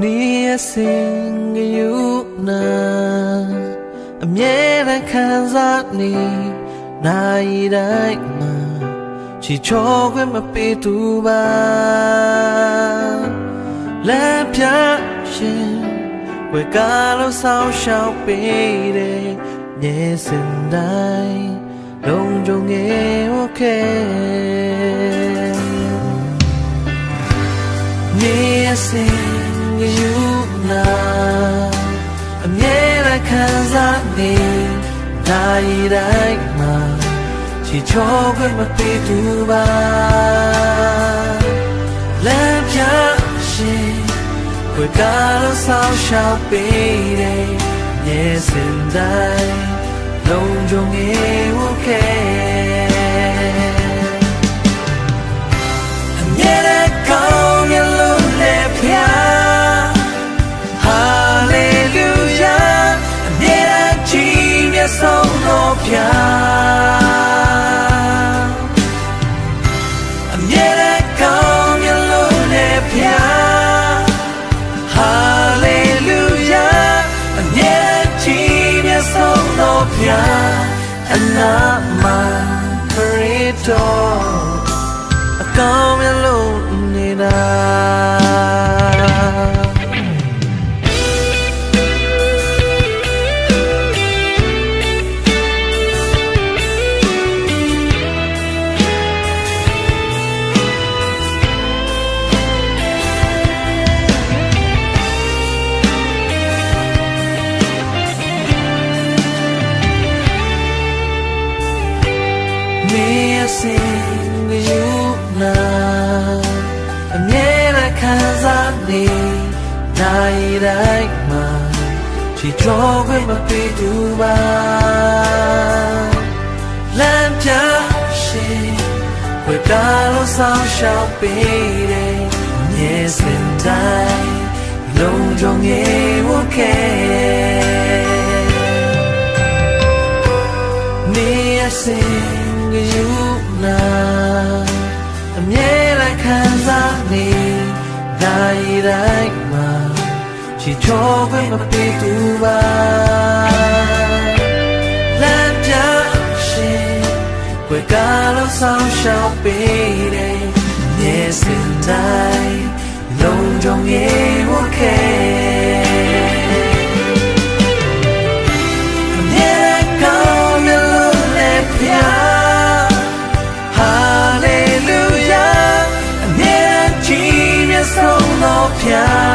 နေစင်ငယုနာအမြဲတမ်းခံစားနေနိုင်တိုင်းမှာချီချောခွင့်မပေးသူပါလက်ပြရှင်ဝေကားလို့ဆောင်းရှောက်ပေးတယ်မြဲစင်တိုင်းလုံးကြုံငယ် okay နေစင် 나이라이마 지적을 맛비두바 램샤시 굴가는 사우샤베이레 예센다이 농종의 niya ang naman parito Ikaw yung lunin ရစ်တော်အကောင်းမြတ်လို့နေတာနေရစင်ယူနာအမြဲတမ်းခံစားနေနိုင်တိုင်းမှာချီကြောခွင့်မပေးသူပါလ နာအမြဲတမ်းခံစားနေနိုင်တိုင်းမှာချီချောခွင့်မပေးသူပါလမ်းပြရှင်ဝေကားလို့ဆောင်ရှောက်ပေးတယ်မြေစင်တိုင်းလုံးကြုံရဲ့ життя.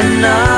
enough.